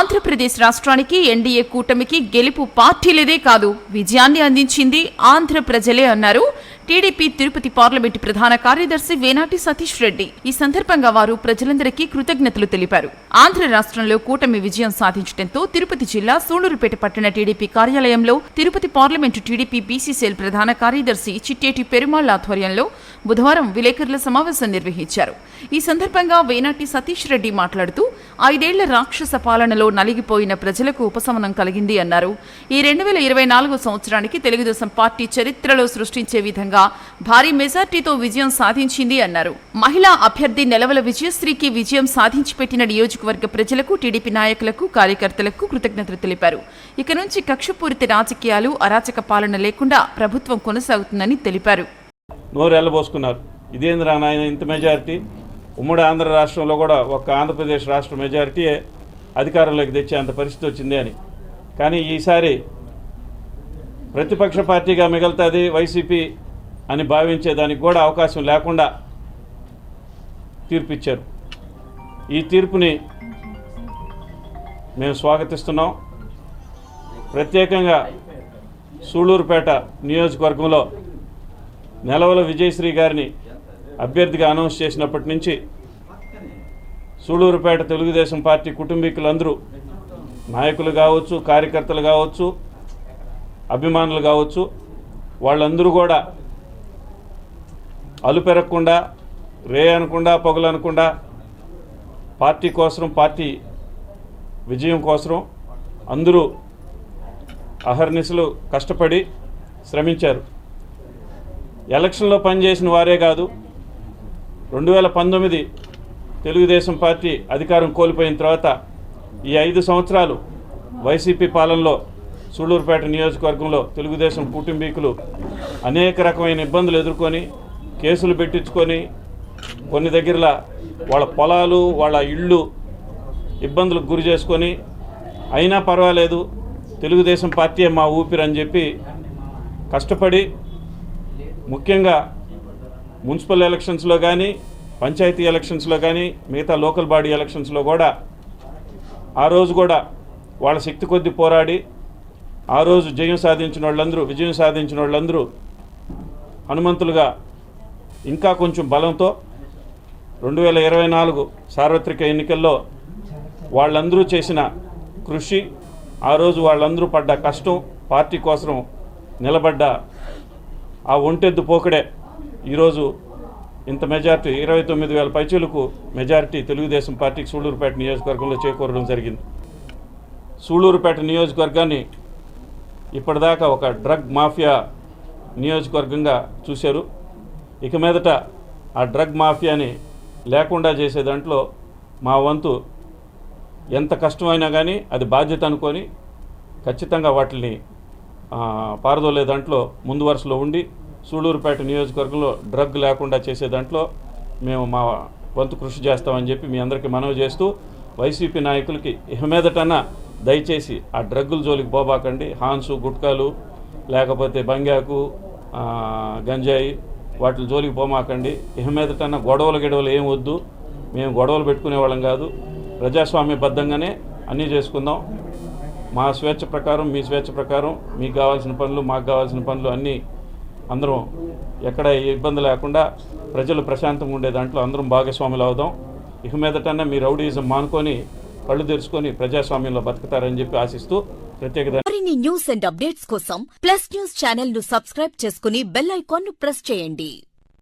ఆంధ్రప్రదేశ్ రాష్ట్రానికి ఎన్డీఏ కూటమికి గెలుపు పార్టీలేదే కాదు. విజయాన్ని అందించింది ఆంధ్ర ప్రజలే అన్నారు. టీడీపీ తిరుపతి పార్లమెంటు ప్రధాన కార్యదర్శి వేనాటి సతీష్ రెడ్డి. ఈ సందర్భంగా వారు ప్రజలందరికీ కృతజ్ఞతలు తెలిపారు. ఆంధ్ర రాష్ట్రంలో కూటమి విజయం సాధించడంతో తిరుపతి జిల్లా సూళ్ళూరుపేట పట్టణ టీడీపీ కార్యాలయంలో తిరుపతి పార్లమెంటు టీడీపీ బీసీసీఎల్ ప్రధాన కార్యదర్శి చిట్టేటి పెరుమాళ్ళ ఆధ్వర్యంలో బుధవారం విలేకరుల సమావేశం నిర్వహించారు. ఈ సందర్భంగా వేనాటి సతీష్ రెడ్డి మాట్లాడుతూ ఐదేళ్ళ రాక్షస పాలనలో నలిగిపోయిన ప్రజలకు ఉపశమనం కలిగింది అన్నారు. ఈ రెండు వేల ఇరవై నాలుగు సంవత్సరానికి తెలుగుదేశం పార్టీ చరిత్రలో సృష్టించే విధంగా భారీ మెజార్టీతో విజయం సాధించింది అన్నారు. మహిళా అభ్యర్థి నెలవల విజయశ్రీకి విజయం సాధించి పెట్టిన నియోజకవర్గ ప్రజలకు టీడీపీ నాయకులకు కార్యకర్తలకు కృతజ్ఞతలు తెలిపారు. ఇక నుంచి కక్షపూరిత రాజకీయాలు అరాచక పాలన లేకుండా ప్రభుత్వం కొనసాగుతుందని తెలిపారు. నోరు వెళ్ళబోసుకున్నారు ఇదేంద్రా నాయన ఇంత మెజారిటీ ఉమ్మడి ఆంధ్ర రాష్ట్రంలో కూడా ఒక ఆంధ్రప్రదేశ్ రాష్ట్ర మెజారిటీయే అధికారంలోకి తెచ్చేంత పరిస్థితి వచ్చింది అని. కానీ ఈసారి ప్రతిపక్ష పార్టీగా మిగులుతుంది వైసీపీ అని భావించేదానికి కూడా అవకాశం లేకుండా తీర్పు ఇచ్చారు ఈ తీర్పుని మేము స్వాగతిస్తున్నాం. ప్రత్యేకంగా సూళూరుపేట నియోజకవర్గంలో నెలవల విజయశ్రీ గారిని అభ్యర్థిగా అనౌన్స్ చేసినప్పటి నుంచి సూళూరుపేట తెలుగుదేశం పార్టీ కుటుంబీకులందరూ నాయకులు కావచ్చు కార్యకర్తలు కావచ్చు అభిమానులు కావచ్చు వాళ్ళందరూ కూడా అలుపెరగకుండా రే అనకుండా పొగలు అనకుండా పార్టీ కోసం పార్టీ విజయం కోసం అందరూ అహర్నిశలు కష్టపడి శ్రమించారు. ఎలక్షన్లో పనిచేసిన వారే కాదు రెండు వేల పంతొమ్మిది తెలుగుదేశం పార్టీ అధికారం కోల్పోయిన తర్వాత ఈ ఐదు సంవత్సరాలు వైసీపీ పాలనలో సూళ్ళూరుపేట నియోజకవర్గంలో తెలుగుదేశం కుటుంబీకులు అనేక రకమైన ఇబ్బందులు ఎదుర్కొని కేసులు పెట్టించుకొని కొన్ని దగ్గరలా వాళ్ళ పొలాలు వాళ్ళ ఇళ్ళు ఇబ్బందులకు గురి చేసుకొని అయినా పర్వాలేదు తెలుగుదేశం పార్టీ మా ఊపిరి అని చెప్పి కష్టపడి ముఖ్యంగా మున్సిపల్ ఎలక్షన్స్లో కానీ పంచాయతీ ఎలక్షన్స్లో కానీ మిగతా లోకల్ బాడీ ఎలక్షన్స్లో కూడా ఆ రోజు కూడా వాళ్ళ శక్తి కొద్దీ పోరాడి ఆ రోజు జయం సాధించిన వాళ్ళందరూ విజయం సాధించిన వాళ్ళందరూ హనుమంతులుగా ఇంకా కొంచెం బలంతో రెండు వేల ఇరవై నాలుగు సార్వత్రిక ఎన్నికల్లో వాళ్ళందరూ చేసిన కృషి ఆ రోజు వాళ్ళందరూ పడ్డ కష్టం పార్టీ కోసం నిలబడ్డ ఆ ఒంటెద్దు పోకడే. ఈరోజు ఇంత మెజార్టీ ఇరవై తొమ్మిది వేల పైచీలకు మెజారిటీ తెలుగుదేశం పార్టీకి సూళ్ళూరుపేట నియోజకవర్గంలో చేకూరడం జరిగింది. సూళ్ళూరుపేట నియోజకవర్గాన్ని ఇప్పటిదాకా ఒక డ్రగ్ మాఫియా నియోజకవర్గంగా చూశారు. ఇక మీదట ఆ డ్రగ్ మాఫియాని లేకుండా చేసే దాంట్లో మా వంతు ఎంత కష్టమైనా కానీ అది బాధ్యత అనుకొని ఖచ్చితంగా వాటిని పారదోలే దాంట్లో ముందు వరుసలో ఉండి సూళూరుపేట నియోజకవర్గంలో డ్రగ్ లేకుండా చేసే దాంట్లో మేము మా వంతు కృషి చేస్తామని చెప్పి మీ అందరికీ మనవి చేస్తూ వైసీపీ నాయకులకి ఇక మీదటన్నా దయచేసి ఆ డ్రగ్గుల జోలికి పోబాకండి. హాన్సు గుట్కాలు లేకపోతే బంగాకు గంజాయి వాటి జోలికి పోమాకండి. ఇక మీదటన్నా గొడవలు గిడవలు ఏం వద్దు. మేము గొడవలు పెట్టుకునే వాళ్ళం కాదు. ప్రజాస్వామ్యబద్ధంగానే అన్నీ చేసుకుందాం. మా స్వేచ్ఛ ప్రకారం మీ స్వేచ్ఛ ప్రకారం మీకు కావాల్సిన పనులు మాకు కావాల్సిన పనులు అన్నీ అందరం ఎక్కడ ఇబ్బంది లేకుండా ప్రజలు ప్రశాంతంగా ఉండే దాంట్లో అందరం భాగస్వాములు అవుదాం. ఇక మీదటన్నా మీ రౌడీజం మానుకొని కళ్ళు తెరుచుకొని ప్రజాస్వామ్యంలో బతుకుతారని చెప్పి ఆశిస్తూ ప్రత్యేక మరిన్ని న్యూస్ అండ్ అప్డేట్స్ కోసం ప్లస్ న్యూస్ ఛానల్ను సబ్స్క్రైబ్ చేసుకుని బెల్ ఐకాన్ను ప్రెస్ చేయండి.